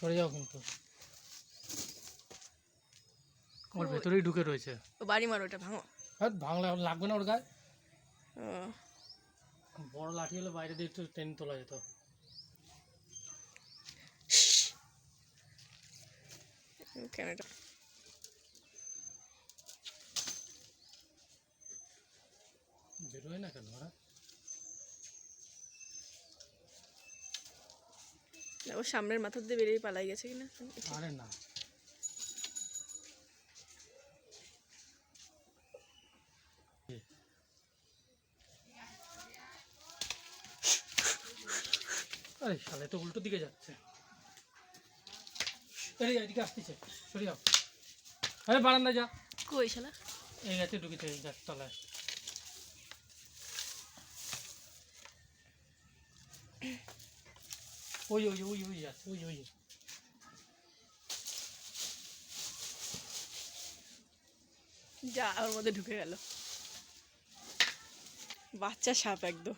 সরে যাও কিন্তু। ওর ভেতরেই ঢুকে রয়েছে। ও বাড়ি মারো ওটা ভাঙো। হ্যাঁ ভাঙলে লাগবে না ওর গায়ে। বড় লাঠি হলে বাইরে দিয়ে একটু টেনে তোলা যেত। কেন বেরোয় না কেন ওরা? ও সামনের মাথার দিয়ে বেরিয়ে পালাই গেছে কিনা? আরে না। আরে শালে তো উল্টো দিকে যাচ্ছে। আরে এদিকে আসতেছে সরে যাও। আরে বারান্দা যা। কই শালা? এই গাছে ঢুকেছে এই গাছ তলায়। ওই ওই ওই ওই যাচ্ছে ওই ওই যা ওর মধ্যে ঢুকে গেল বাচ্চা সাপ একদম।